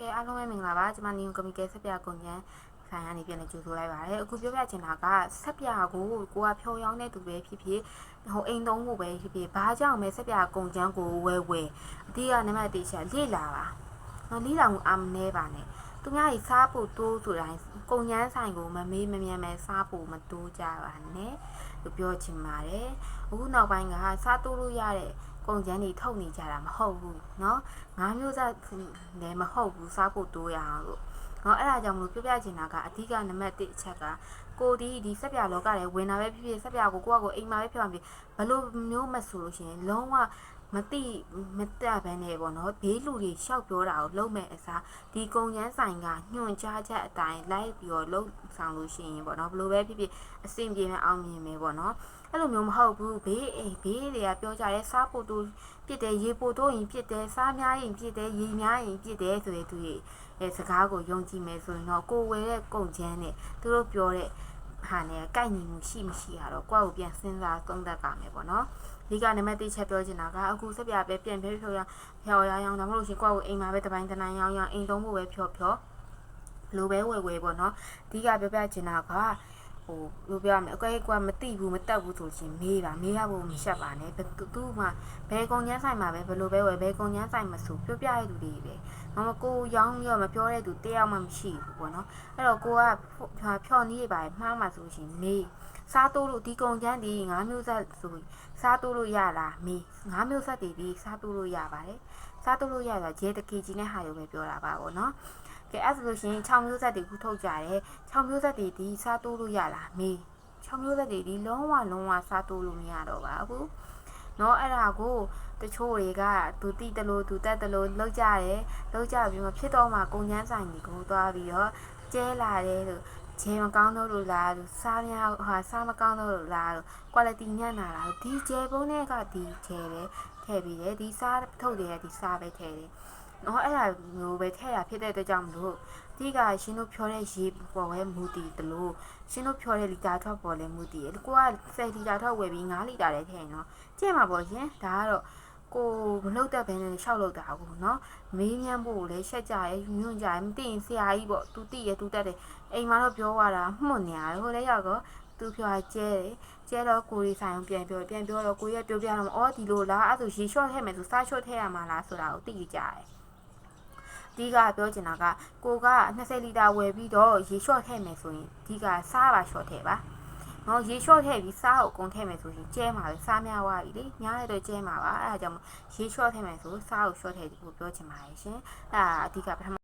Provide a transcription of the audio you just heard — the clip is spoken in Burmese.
ကဲအားလုံးပဲမင်္ဂလာပါကျွန်မနီယုံကမီကဲဆက်ပြကုန်ကျန်းဆိုင်ကနေပြန်လည်ကြိုဆိုလိုက်ပါတယ်အခုပြောပြချင်တာကဆက်ပြကိုကိုကဖြော်ရောင်းတဲ့သူပဲဖြစ်ဖြစ်ဟိုအိမ်သုံးဖို့ပဲဖြစ်ဖြစ်ဘာကြောင့်မဲဆက်ပြကုန်ကျန်းကိုဝဲဝဲအတိကနံပါတ်1ချက်လေ့လာပါနော်လေ့လာမှုအမနေပါနဲ့သူများကြီးစားဖို့တိုးဆိုတိုင်းကုန်ကျန်းဆိုင်ကိုမမေးမမြန်းမဲစားဖို့မတိုးကြပါနဲ့လို့ပြောချင်ပါတယ်အခုနောက်ပိုင်းကစားတိုးလို့ရတဲ့ ကုန်ကျန်းတွေထုတ်နေကြတာမဟုတ်ဘူးเนาะငါးမျိုးစားလည်းမဟုတ်ဘူးစားဖို့တိုးရအောင်လို့เนาะအဲ့ဒါကြောင့်မလို့ပြောပြချင်တာကအဓိကနံပါတ်1အချက်ကကိုဒီဒီဆက်ပြလောကတွေဝင်တာပဲဖြစ်ဖြစ်ဆက်ပြကိုကိုကကိုအိမ်မှာပဲဖြစ်ပါဖြစ်ဘလို့မျိုးမဆိုလို့ရှိရင်လုံးဝ မတိမတက်ဘဲနဲ့ပေါ့နော်ဘေးလူတွေရှောက်ပြောတာကိုလုံးမဲ့အစားဒီကုံချမ်းဆိုင်ကညွှန်ကြားချက်အတိုင်းလိုက်ပြီးတော့လုံးဆောင်လို့ရှိရင်ပေါ့နော်ဘလို့ပဲဖြစ်ဖြစ်အဆင်ပြေမဲ့အောင်မြင်မယ်ပေါ့နော်အဲ့လိုမျိုးမဟုတ်ဘူးဘေးအိမ်ဘေးတွေကပြောကြတယ်စားဖို့တူပြစ်တယ်ရေပိုတိုးရင်ပြစ်တယ်စားများရင်ပြစ်တယ်ရေများရင်ပြစ်တယ်ဆိုတဲ့သူတွေအဲစကားကိုယုံကြည်မယ်ဆိုရင်တော့ကိုဝယ်တဲ့ကုံချမ်းနဲ့သူတို့ပြောတဲ့ ဟာနဲ့ကိုက်ညီမှုရှိမရှိရတော့ကိုယ့်ကိုပြန်စဉ်းစားသုံးသပ်ကြမယ်ပေါ့နော်ဒီကနံပါတ်1ချက်ပြောချင်တာကအခုစက်ပြပဲပြန်ဖြေဖြောရဖြောရအောင်ဒါမှမဟုတ်ရှင်ကိုယ့်ကိုအိမ်မှာပဲတပိုင်းတနိုင်ရောင်းရောင်းအိမ်သုံးဖို့ပဲဖြောဖြောလိုပဲဝယ်ဝယ်ပေါ့နော်အဓိကပြောပြချင်တာက ဟိုလိုပြောရမယ်အကွဲကွာမတိဘူးမတက်ဘူးဆိုရှင်မေးပါမေးရဖို့မရှက်ပါနဲ့ဘသူမှဘယ်ကုန်ကျန်းဆိုင်မှာပဲဘယ်လိုပဲဝယ်ဘယ်ကုန်ကျန်းဆိုင်မဆိုပြောပြရတဲ့သူတွေပဲမမကိုရောင်းရောမပြောတဲ့သူတယောက်မှမရှိဘူးပေါ့နော်အဲ့တော့ကိုကဖြော်နီးရပါမှားမှဆိုရှင်မေးစားတိုးလို့ဒီကုန်ကျန်းဒီငါးမျိုးဆက်ဆိုစားတိုးလို့ရလားမေးငါးမျိုးဆက်တည်ပြီးစားတိုးလို့ရပါတယ်စားတိုးလို့ရတာဂျဲတကီကြီးနဲ့ဟာရုံပဲပြောတာပါပေါ့နော် ကဲအဲ့ဆိုလို့ရှိရင်6မျိုးဆက်တွေခုထုတ်ကြတယ်6မျိုးဆက်တွေဒီစားတိုးလို့ရလားမေး6မျိုးဆက်တွေဒီလုံးဝလုံးဝစားတိုးလို့မရတော့ပါဘူးเนาะအဲ့ဒါကိုတချို့တွေကသူတိတလို့သူတက်တလို့လောက်ကြတယ်လောက်ကြပြီးမှဖြစ်တော့မှကုံချမ်းဆိုင်တွေကိုသွားပြီးတော့ကျဲလာတယ်လို့ခြေမကောင်းတော့လို့လားလို့စားများဟာစားမကောင်းတော့လို့လားလို့ quality ညံ့လာတာလို့ဒီကျဲပုံးနဲ့ကဒီကျဲပဲထည့်ပြီးတယ်ဒီစားထုတ်တယ်ဒီစားပဲထည့်တယ် နော်အဲ့ဒါမျိုးပဲထဲ့တာဖြစ်တဲ့အတွက်ကြောင့်မလို့အတိကရှင်တို့ပြောတဲ့ရေပေါ်ပဲမူတည်တယ်လို့ရှင်တို့ပြောတဲ့လီတာထွက်ပေါ်လဲမူတည်တယ်ကိုက10လီတာထွက်ဝယ်ပြီး9လီတာလည်းထည့်ရင်တော့ကြည့်မှာပေါ့ရှင်ဒါကတော့ကိုမလုပ်တတ်ဘဲနဲ့ရှောက်လုပ်တာကိုနော်မေးမြန်းဖို့လည်းရှက်ကြရဲညွန့်ကြရဲမသိရင်ဆရာကြီးပေါ့သူတိရသူတက်တယ်အိမ်မှာတော့ပြောသွားတာမှုန့်နေရတယ်ဟိုလည်းရောက်တော့သူပြောကျဲတယ်ကျဲတော့ကိုရီဆိုင်အောင်ပြန်ပြောပြန်ပြောတော့ကိုရပြောပြတော့အော်ဒီလိုလားအဲ့ဒါဆိုရေ short ထည့်မယ်ဆိုစာ short ထည့်ရမှာလားဆိုတာကိုသိကြတယ် ဒီကပြောချင်တာကကိုက20လီတာဝယ်ပြီးတော့ရေလျှော့ထည့်မယ်ဆိုရင်ဒီကစားပါလျှော့ထည့်ပါနော်ရေလျှော့ထည့်ပြီးစားကိုအကုန်ထည့်မယ်ဆိုရင်ကျဲမှာပဲစားများသွားပြီလေများရတော့ကျဲမှာပါအဲ့ဒါကြောင့်ရေလျှော့ထည့်မယ်ဆိုစားကိုလျှော့ထည့်ဖို့ပြောချင်ပါတယ်ရှင်အဲ့ဒါအဓိကပထမ